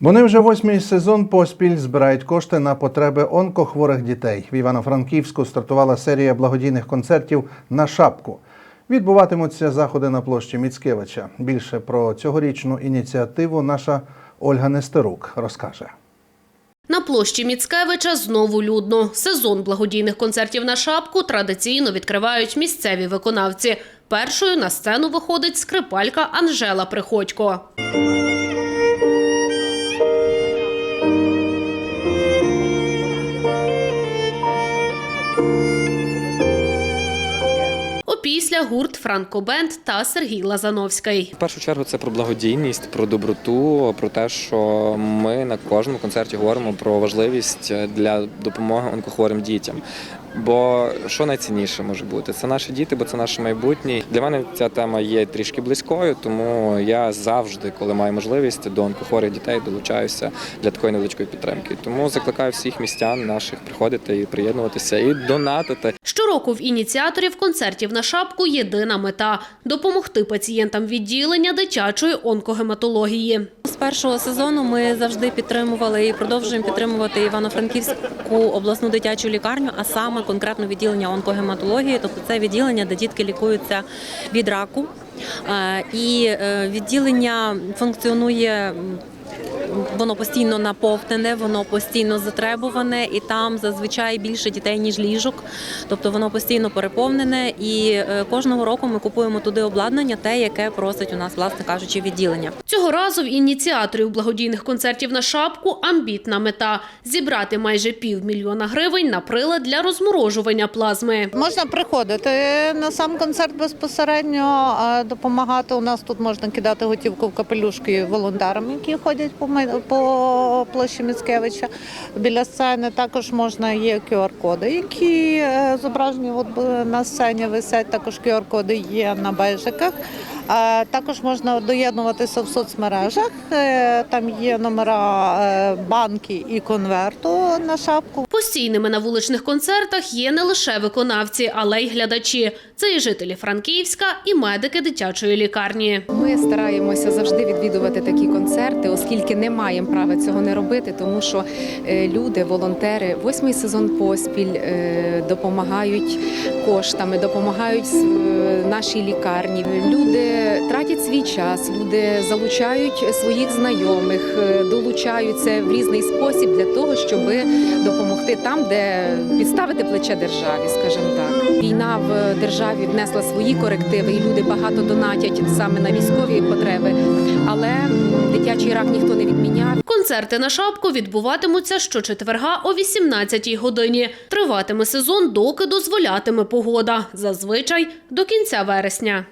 Вони вже восьмий сезон поспіль збирають кошти на потреби онкохворих дітей. В Івано-Франківську стартувала серія благодійних концертів на шапку. Відбуватимуться заходи на площі Міцкевича. Більше про цьогорічну ініціативу наша Ольга Нестерук розкаже. На площі Міцкевича знову людно. Сезон благодійних концертів на шапку традиційно відкривають місцеві виконавці. Першою на сцену виходить скрипалька Анжела Приходько. Опісля гурт Франко Бенд та Сергій Лазановський. В першу чергу це про благодійність, про доброту, про те, що ми на кожному концерті говоримо про важливість для допомоги онкохворим дітям. Бо що найцінніше може бути? Це наші діти, бо це наше майбутнє. Для мене ця тема є трішки близькою, тому я завжди, коли маю можливість, до онкохворих дітей долучаюся для такої невеличкої підтримки. Тому закликаю всіх містян наших приходити і приєднуватися і донатити. Щороку в ініціаторів концертів на шапку єдина мета допомогти пацієнтам відділення дитячої онкогематології. Першого сезону ми завжди підтримували і продовжуємо підтримувати Івано-Франківську обласну дитячу лікарню, а саме конкретно відділення онкогематології, тобто це відділення, де дітки лікуються від раку. Е, І е, відділення функціонує. Воно постійно наповнене, воно постійно затребуване, і там зазвичай більше дітей ніж ліжок. Тобто воно постійно переповнене. І е, кожного року ми купуємо туди обладнання, те, яке просить у нас, власне кажучи, відділення. Цього разу в ініціаторів благодійних концертів на шапку амбітна мета зібрати майже півмільйона гривень на прилад для розморожування плазми. Можна приходити на сам концерт безпосередньо, допомагати. У нас тут можна кидати готівку в капелюшки волонтерам, які ходять по май- по площі Міцкевича. Біля сцени також можна є QR-коди, які е, зображені от е, на сцені висять. Також QR-коди є на бейжиках. А Також можна доєднуватися в соцмережах. Е, Там є номера е, банки і конверту на шапку. Постійними на вуличних концертах є не лише виконавці, але й глядачі. Це і жителі Франківська, і медики дитячої лікарні. Ми стараємося завжди відвідувати такі концерти, оскільки не маємо права цього не робити, тому що е, люди, волонтери, восьмий сезон поспіль допомагають коштами, допомагають нашій лікарні. Люди свій час, люди залучають своїх знайомих, е, долучаються в різний спосіб для того, щоб допомогти там, де підставити плече державі, скажімо так. Війна в державі внесла свої корективи, і люди багато донатять саме на військові потреби. Але дитячий рак ніхто не відміняв. Концерти на шапку відбуватимуться щочетверга о 18-й годині. Триватиме сезон, доки дозволятиме погода. Зазвичай до кінця вересня.